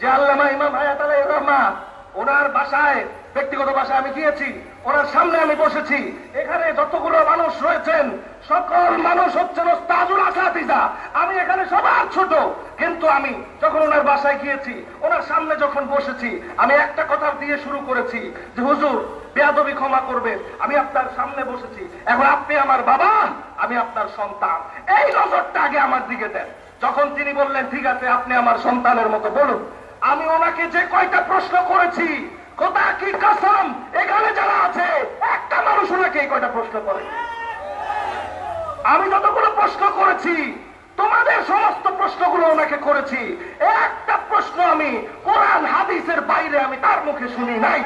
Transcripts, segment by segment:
যে আল্লামা ইমাম হায়াত আলাই রহমা ওনার বাসায়, ব্যক্তিগত বাসায় আমি গিয়েছি, ওনার সামনে আমি বসেছি। এখানে যতগুলো মানুষ রয়েছেন, সকল মানুষ হচ্ছেন ওস্তাজুল আসাতিজা। আমি এখানে সবার ছোট, কিন্তু আমি যখন ওনার বাসায় গিয়েছি, ওনার সামনে যখন বসেছি, আমি একটা কথা দিয়ে শুরু করেছি যে, হুজুর, বেয়াদবি ক্ষমা করবেন, আমি আপনার সামনে বসেছি। এখন আপনি আমার বাবা, আমি আপনার সন্তান। এই নজরটা আগে আমার দিকে দেন। যখন তিনি বললেন, ঠিক আছে, আপনি আমার সন্তানের মতো বলুন। আমি ওনাকে যে কয়টা প্রশ্ন করেছি, কোথা কি কসম? এখানে যারা আছে, একটা মানুষ ওনাকে এই কয়টা প্রশ্ন করে। আমি যতগুলো প্রশ্ন করেছি, তোমাদের সমস্ত প্রশ্নগুলো ওনাকে করেছি। একটা প্রশ্ন আমি কোরআন, হাদিসের বাইরে আমি তার মুখে শুনি নাই।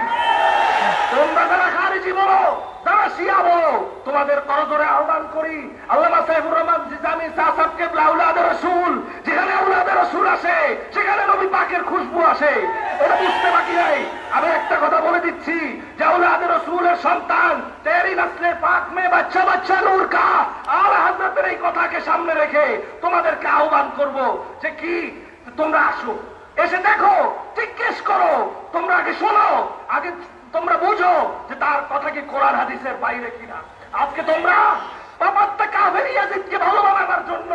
তোমরা যারা খারিজি বলো, যারা শিয়া বলো, তোমাদের করজোরে আহ্বান করি। আল্লামা সাহেবুর রহমান জিজামি সাহসাবকে আউলাদের আসে এটা বুঝতে বাকি নাই। আমি একটা কথা বলে দিচ্ছি যে আউলাদের রসুলের সন্তান, তেরি নসলে পাক মে বাচ্চা বাচ্চা নূর কা। আর হাজরতের এই কথাকে সামনে রেখে তোমাদেরকে আহ্বান করব যে কি, তোমরা আসো, এসে দেখো, জিজ্ঞেস করো, তোমরা আগে শোনো, আগে তোমরা বুঝো যে তার কথা কি কোরআন হাদিসের বাইরে কিনা। আজকে তোমরা বাবাত্তা কাফের ইয়াজিদকে ভালো বানাবার জন্য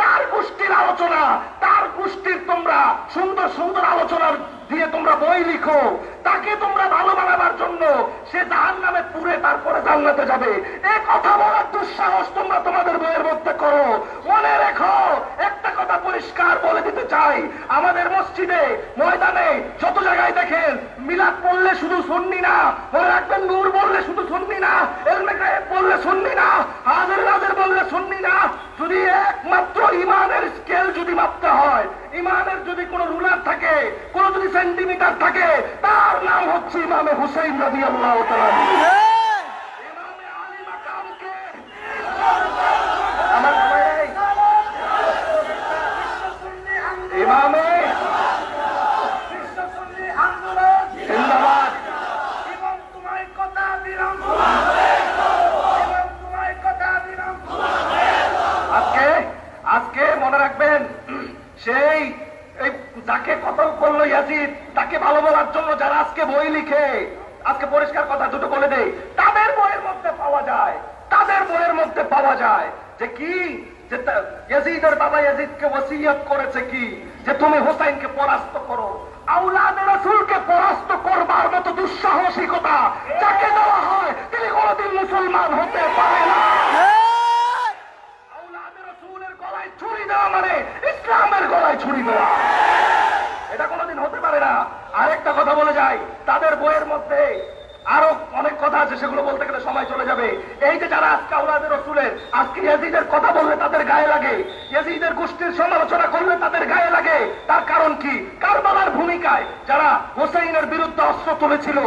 তার গোষ্ঠীর আলোচনা তার গোষ্ঠীর তোমরা সুন্দর সুন্দর আলোচনার দিয়ে তোমরা বই লিখো। তাকে তোমরা ভালো বানাবার জন্য সে জাহান নামে পুরে তারপরে জান্নাতে যাবে। এ কথা বলার দুঃসাহস তোমরা তোমাদের বইয়ের মধ্যে করো মনে রেখো একটা কথা পরিষ্কার বলে দিতে চাই আমাদের মসজিদে ময়দানে যত জায়গায় দেখেন মিলাদ পড়লে শুধু শুননি না মনে রাখবেন নূর বললে শুধু শুননি না এলমে গায়েব বললে শুননি না হাজার হাজার বললে শুননি না যদি একমাত্র ইমানের স্কেল যদি মাপতে হয় ইমানের যদি কোনো রুলার থাকে কোনো যদি সেন্টিমিটার থাকে তার নাম হচ্ছে ইমামে হুসেইন রবি আল্লাহ ইমামে আলী মাকামকে আমার সময় নেই। ইমামে জিন্দাবাদ। আজকে মনে রাখবেন সেই যাকে কতল করল ইয়াজিদ তাকে ভালো বলার জন্য যারা আজকে বই লিখে আজকে পরিষ্কার কথা দুটো বলে দেই। তাদের বইয়ের মধ্যে পাওয়া যায়, তাদের বইয়ের মধ্যে পাওয়া যায় যে কি? যে বাবা ইয়াজিদকে ওসিয়ত করেছে কি? যে তুমি হোসাইনকে পরাস্ত করো আউলাদ রাসূলকে পরাস্ত করবার মতো দুঃসাহসিকতা যাকে দেওয়া হয় তিনি কোনোদিন মুসলমান হতে পারে না আউলাদে রাসূলের গলায় ছুরি দেওয়া মানে ইসলামের গলায় ছুরি দেওয়া এটা কোনোদিন হতে পারে না আরেকটা কথা বলে যাই, তাদের বইয়ের মধ্যে আরও অনেক কথা আছে, সেগুলো বলতে গেলে সময় চলে যাবে। এই যে যারা আজকে আউলাদের রসুলের, আজকে ইয়াজিদের কথা বললে তাদের গায়ে লাগে, ইয়াজিদের গোষ্ঠীর সমালোচনা করলে তাদের গায়ে লাগে, তার কারণ কি? কারবালার ভূমিকায় যারা হোসেইনের বিরুদ্ধে অস্ত্র তুলেছিল,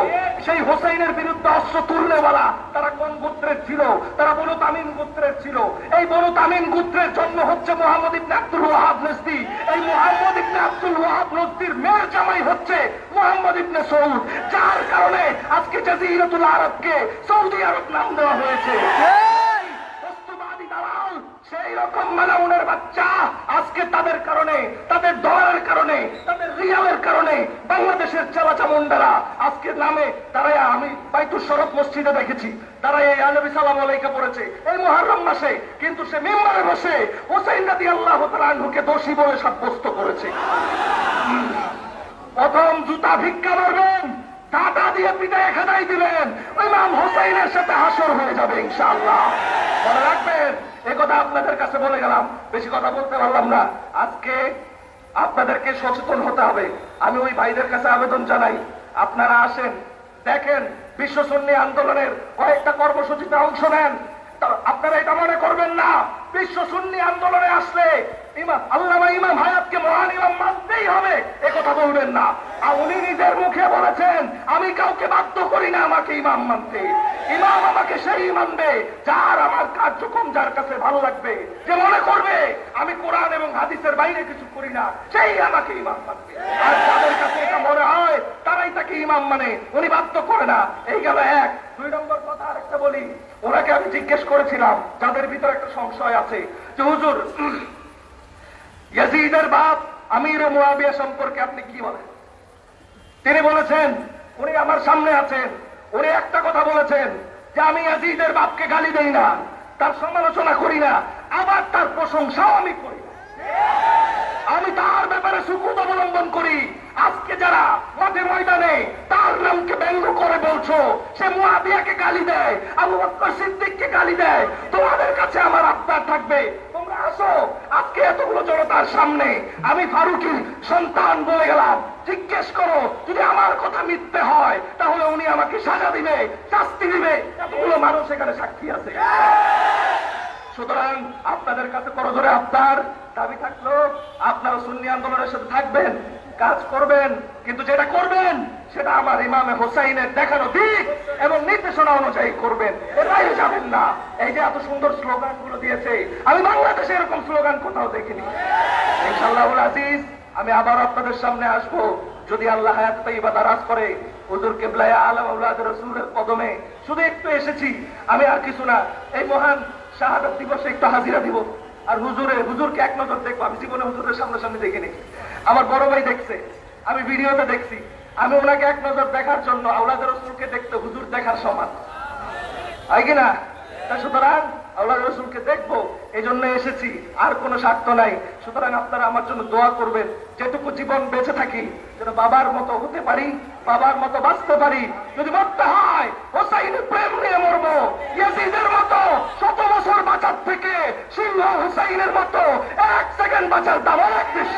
সেই হোসেইনের বিরুদ্ধে অস্ত্র তুলনেওয়ালা তারা কোন গোত্রের ছিল? তারা বনু তামিম গোত্রের ছিল। এই বনু তামিম গোত্রের জন্ম হচ্ছে মোহাম্মদ ইবনে আব্দুল ওয়াহাব নজদি। এই মোহাম্মদ ইবনে আব্দুল ওয়াহাব নজদির মেয়ের জামাই হচ্ছে মোহাম্মদ ইবনে সৌদ যার কারণে আজকে জাজিরাতুল আরবকে সৌদি আরব নাম দেওয়া হয়েছে। সেই রকম মালাউনের বাচ্চা আজকে তাদের কারণে তাদের কারণে তাদের রিয়ালের কারণে বাংলাদেশের চালা চামুন্ডারা আজকের নামে তারা আমি বাইতুর শরফ মসজিদে দেখেছি। তারা এই আনবী সালাম আলাইকা পড়েছে। এই মহরম মাসে কিন্তু সে মেম্বারে বসে হোসেন রাদি আল্লাহ দোষী বলে সাব্যস্ত করেছে। প্রথম জুতা ভিক্ষা মারবেন কাটা দিয়ে পিটায় খেদাই দিলেন ওই নাম হোসাইনের সাথে হাসর হয়ে যাবে, ইনশাআল্লাহ। মনে রাখবেন কথা আপনাদের কাছে বলে গেলাম, বেশি কথা বলতে পারলাম না। আজকে আপনাদেরকে সচেতন হতে হবে। আমি ওই ভাইদের কাছে আবেদন জানাই, আপনারা আসেন, দেখেন, বিশ্ব সুন্নি আন্দোলনের কয়েকটা কর্মসূচিতে অংশ নেন। আপনারা এটা মনে করবেন না। বিশ্ব সুন্নি আন্দোলনে আসলে ইমাম, আল্লামা ইমাম হায়াতকে মহান ইমাম মানতেই হবে। এ কথা বলবেন না। আর উনি নিজের মুখে বলেছেন, আমি কাউকে বাধ্য করি না আমাকে ইমাম মানতে। ইমাম আমাকে সেই মানবে যার আমার কার্যক্রম যার কাছে ভালো লাগবে। যে মনে করবে, আমি কোরআন এবং হাদিসের বাইরে কিছু করি না, সেই আমাকে ইমাম মানবে। আর যাদের কাছে এটা মনে হয়, তারাই তাকে ইমাম মানে। উনি বাধ্য করে না। এই গেল এক। দুই নম্বর কথা আরেকটা বলি। ওনাকে আমি জিজ্ঞেস করেছিলাম যাদের ভিতরে একটা সংশয় আছে। যে, হুজুর, ইয়াজিদের বাপ আমির মুয়াবিয়া সম্পর্কে আপনি কি বলেন? তিনি বলেছেন, উনি আমার সামনে আছেন। উনি একটা কথা বলেছেন, যে, আমি আজিদের বাপকে গালি দেই না, তার সমালোচনা করি না, আবার তার প্রশংসাও আমি করি। আমি তার ব্যাপারে সুকুত অবলম্বন করি। আজকে যারা মাঠে ময়দানে তার নামকে ব্যঙ্গ করে বলছো, সে মুয়াবিয়াকে গালি দেয়, আবু বকর সিদ্দিককে গালি দেয়, তোমাদের কাছে আমার আবদার থাকবে। তোমরা আসো, আজকে এতগুলো জনতার সামনে আমি ফারুকির সন্তান বলে গেলাম। জিজ্ঞেস করো, যদি আমার কথা মিথ্যে হয়, তাহলে উনি আমাকে সাজা দিবে, শাস্তি দিবে। এতগুলো মানুষ এখানে সাক্ষী আছে। সুতরাং আপনাদের কাছে করজোরে আবদার। দাবি থাকল, আপনারা সুন্নি আন্দোলনের সাথে থাকবেন। কাজ করবেন, কিন্তু যেটা করবেন, সেটা আমার ইমামে হোসাইনের দেখানো দিক এবং নির্দেশনা অনুযায়ী করবেন। এটাই যাবেন না। এই যে এত সুন্দর স্লোগানগুলো দিয়েছে, আমি বাংলাদেশে এরকম স্লোগান কোথাও দেখিনি। ইনশাল্লাহ আজিজ, আমি আবার আপনাদের সামনে আসব। যদি আল্লাহ দারাজ করে, হুজুর কেবলায় আলম কদমে। শুধু একটু এসেছি, আমি আর কিছু না, এই মহান শাহাদত দিবসে একটু হাজিরা দিব। আর হুজুরে, হুজুরকে এক নজর দেখব। আমি জীবনে হুজুরের সামনাসামনি সামনে দেখিনি। আমার বড় ভাই দেখছে, আমি ভিডিওতে দেখছি। আমি ওনাকে এক নজর দেখার জন্য আওলাদের রসুলকে দেখতে হুজুর দেখার সমান। হয় কিনা সুতরাং আল্লাহ রসুলকে দেখব এই জন্য এসেছি, আর কোনো স্বার্থ নাই। সুতরাং আপনারা আমার জন্য দোয়া করবেন, যেটুকু জীবন বেঁচে থাকি, যেন বাবার মতো হতে পারি, বাবার মতো বাঁচতে পারি। যদি মরতে হয়, হোসাইনের প্রেম নিয়ে মরবো, ইয়াজিদের মতো শত বছর বাঁচার থেকে সিংহ হুসাইনের মতো এক সেকেন্ড বাঁচার দাম অনেক বেশি।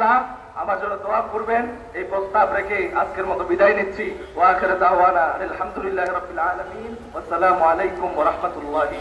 ইনশাল্লাহ আমার জন্য দোয়া করবেন। এই প্রস্তাব রেখে আজকের মতো বিদায় নিচ্ছি। ওয়াখের দাওয়ানা আলহামদুলিল্লাহি রাব্বিল আলামিন। ওয়াসসালামু আলাইকুম ওয়া রাহমাতুল্লাহি